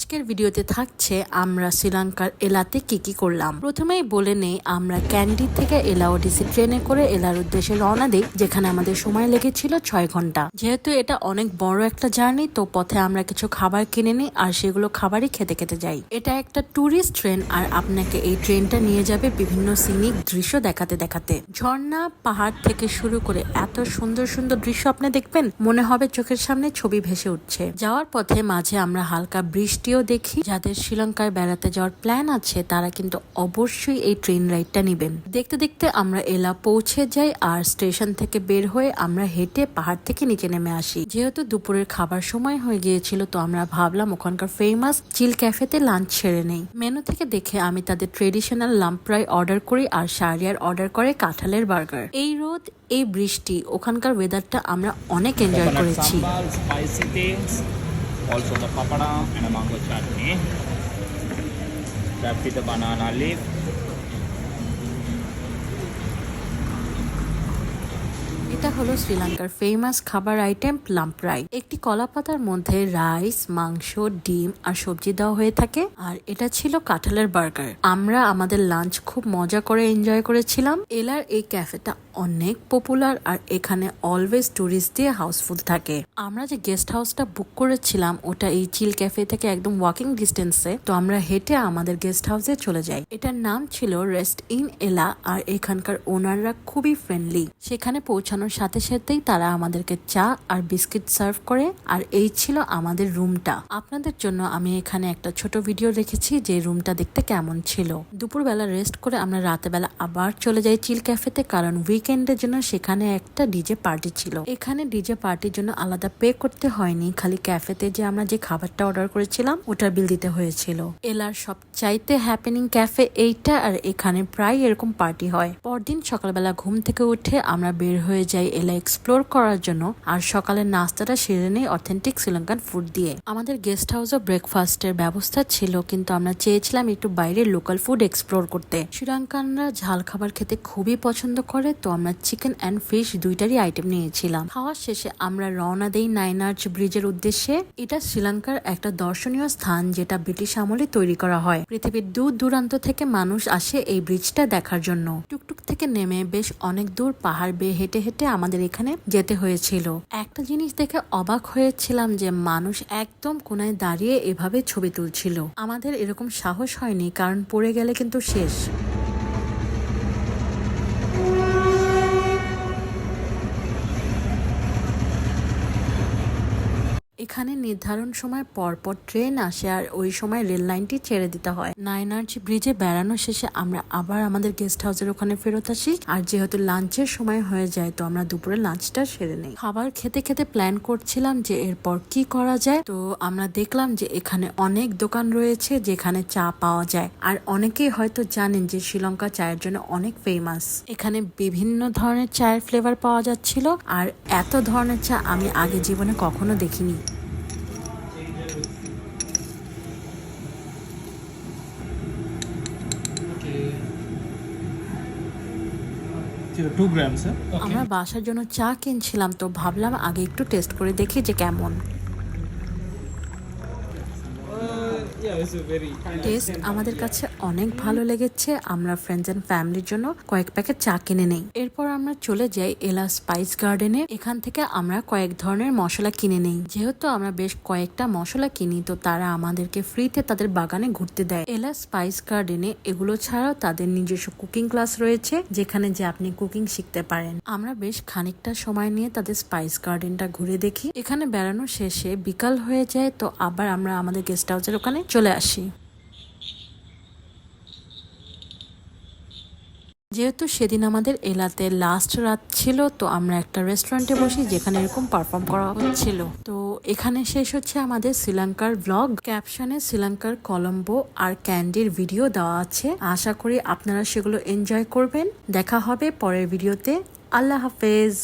আজকের ভিডিওতে থাকছে আমরা শ্রীলঙ্কার এলাতে কি কি করলাম। প্রথমেই বলে নেই, আমরা ক্যান্ডি থেকে এলা ওডিসি ট্রেনে করে এলার উদ্দেশ্যে রওনা দিই, যেখানে আমাদের সময় লেগেছিল ছয় ঘণ্টা। যেহেতু এটা অনেক বড় একটা জার্নি, তো পথে আমরা কিছু খাবার কিনে নিই আর সেগুলো খাবারই খেতে খেতে যাই। এটা একটা ট্যুরিস্ট ট্রেন আর আপনাকে এই ট্রেনটা নিয়ে যাবে বিভিন্ন সিনিক দৃশ্য দেখাতে দেখাতে। ঝর্ণা পাহাড় থেকে শুরু করে এত সুন্দর সুন্দর দৃশ্য আপনি দেখবেন, মনে হবে চোখের সামনে ছবি ভেসে উঠছে। যাওয়ার পথে মাঝে আমরা হালকা বৃষ্টিও দেখি। যাদের শ্রীলঙ্কায় বেড়াতে যাওয়ার প্ল্যান আছে, তারা কিন্তু অবশ্যই এই ট্রেন রাইডটা নেবেন। দেখতে দেখতে আমরা এলা পৌঁছে যাই আর স্টেশন থেকে বের হয়ে আমরা হেঁটে পাহাড় থেকে নিচে নেমে আসি। যেহেতু দুপুরের খাবার সময় হয়ে গিয়েছিল, তো আমরা ভাবলাম ওখানকার ফেমাস চিল ক্যাফেতে লাঞ্চ ছেড়ে নেই। মেনু থেকে দেখে আমি তাদের ট্রেডিশনাল লাম্প্রাই অর্ডার করি আর শারিয়ার অর্ডার করে কাঁঠালের বার্গার এই রোদ, এই বৃষ্টি, ওখানকার ওয়েদারটা আমরা অনেক এনজয় করেছি। Also the papada and a mango chutney. Wrapped with the banana leaf. এটা হলো শ্রীলঙ্কার ফেমাস খাবার আইটেম লাম্প্রাই একটি কলা পাতার মধ্যে রাইস মাংস, ডিম আর সবজি দেওয়া হয়ে থাকে। আর এটা ছিল কাঁঠালের বার্গার আমরা আমাদের লাঞ্চ খুব মজা করে এনজয় করেছিলাম। এলার এই ক্যাফেটা অনেক পপুলার আর এখানে অলওয়েজ টুরিস্ট দিয়ে হাউসফুল থাকে। আমরা যে গেস্ট হাউসটা বুক করেছিলাম, ওটা এই চিল ক্যাফে থেকে একদম ওয়াকিং ডিস্টেন্সে তো আমরা হেঁটে আমাদের গেস্ট হাউসে চলে যাই। এটার নাম ছিল রেস্ট ইন এলা আর এখানকার ওনাররা খুবই ফ্রেন্ডলি সেখানে পৌঁছানোর সাথে সাথেই তারা আমাদেরকে চা আর বিস্কিট সার্ভ করে, আর এই ছিল আমাদের রুমটা। আপনাদের জন্য আমি এখানে একটা ছোট ভিডিও রেখেছি যে রুমটা দেখতে কেমন ছিল। দুপুরবেলা রেস্ট করে আমরা রাতেবেলা আবার চলে যাই চিল ক্যাফেতে, কারণ উইকেন্ডের জন্য সেখানে একটা ডিজে পার্টি ছিল। এখানে ডিজে পার্টির জন্য আলাদা পে করতে হয়নি, খালি ক্যাফেতে যে আমরা যে খাবারটা অর্ডার করেছিলাম, ওটার বিল দিতে হয়েছিল। এলার সবচাইতে হ্যাপেনিং ক্যাফে এইটা, আর এখানে প্রায় এরকম পার্টি হয়। পরদিন সকালবেলা ঘুম থেকে উঠে আমরা বের হয়ে যাই এলা এক্সপ্লোর করার জন্য আর সকালের নাস্তাটা সেরে নেই অথেন্টিক শ্রীলঙ্কান ফুড দিয়ে। আমাদের গেস্ট হাউস হাউসও ব্রেকফাস্টের ব্যবস্থা ছিল, কিন্তু আমরা চেয়েছিলাম একটু বাইরের লোকাল ফুড এক্সপ্লোর করতে। শ্রীলঙ্কানরা ঝাল খাবার খেতে খুবই পছন্দ করে, তো আমরা চিকেন অ্যান্ড ফিশ দুইটারই আইটেম নিয়েছিলাম। খাওয়ার শেষে আমরা রওনা দেই নাইন আর্চ ব্রিজের উদ্দেশ্যে। এটা শ্রীলঙ্কার একটা দর্শনীয় স্থান, যেটা ব্রিটিশ আমলে তৈরি করা হয়। পৃথিবীর দূর দূরান্ত থেকে মানুষ আসে এই ব্রিজটা দেখার জন্য। টুকটুক থেকে নেমে বেশ অনেক দূর পাহাড় বেয়ে হেঁটে হেঁটে আমাদের এখানে যেতে হয়েছিল। একটা জিনিস দেখে অবাক হয়েছিলাম যে মানুষ একদম কোনায় দাঁড়িয়ে এভাবে ছবি তুলছিল। আমাদের এরকম সাহস হয়নি, কারণ পড়ে গেলে কিন্তু শেষ। এখানে নির্ধারণ সময় পর পর ট্রেন আসে আর ওই সময় রেল লাইনটি ছেড়ে দিতে হয়। নাইনার্জি ব্রিজে বেড়ানো শেষে আমরা আবার আমাদের গেস্ট হাউসের ওখানে ফেরত আসি আর যেহেতু লাঞ্চের সময় হয়ে যায় তো আমরা দুপুরে লাঞ্চটা সেরে নেই। খাবার খেতে খেতে প্ল্যান করছিলাম যে এরপর কি করা যায় তো আমরা দেখলাম যে এখানে অনেক দোকান রয়েছে যেখানে চা পাওয়া যায় আর অনেকেই হয়তো জানেন যে শ্রীলঙ্কা চায়ের জন্য অনেক ফেমাস এখানে বিভিন্ন ধরনের চায়ের ফ্লেভার পাওয়া যাচ্ছিল আর এত ধরনের চা আমি আগে জীবনে কখনো দেখিনি। Grams, গ্রামস আমরা বাসার জন্য চা কিনছিলাম তো ভাবলাম আগে একটু টেস্ট করে দেখি যে কেমন। টেস্ট আমাদের কাছে অনেক ভালো লেগেছে। আমরা ফ্রেন্ডস এন্ড ফ্যামিলির জন্য কয়েক প্যাকেট চা কিনে নেই। এরপর আমরা চলে যাই এলা স্পাইস গার্ডেনে এখান থেকে আমরা কয়েক ধরনের মশলা কিনে নেই। যেহেতু আমরা বেশ কয়েকটা মশলা কিনি তো তারা আমাদেরকে ফ্রিতে তাদের বাগানে ঘুরতে দেয়। এলা স্পাইস গার্ডেনে এগুলো ছাড়াও তাদের নিজস্ব কুকিং ক্লাস রয়েছে যেখানে যে আপনি কুকিং শিখতে পারেন। আমরা বেশ খানিকটা সময় নিয়ে তাদের স্পাইস গার্ডেনটা ঘুরে দেখি। এখানে বেড়ানো শেষে বিকাল হয়ে যায় তো আবার আমরা আমাদের গেস্ট হাউসের ওখানে চলে আসি। যেহেতু সেদিন আমাদের এলাতে লাস্ট রাত ছিল, তো আমরা একটা রেস্টুরেন্টে বসি যেখানে এরকম পারফর্ম করা হচ্ছিল। তো এখানে শেষ হচ্ছে আমাদের শ্রীলঙ্কার ব্লগ ক্যাপশনে শ্রীলঙ্কার কলম্বো আর ক্যান্ডির ভিডিও দেওয়া আছে। আশা করি আপনারা সেগুলো এনজয় করবেন। দেখা হবে পরের ভিডিওতে আল্লাহ হাফেজ।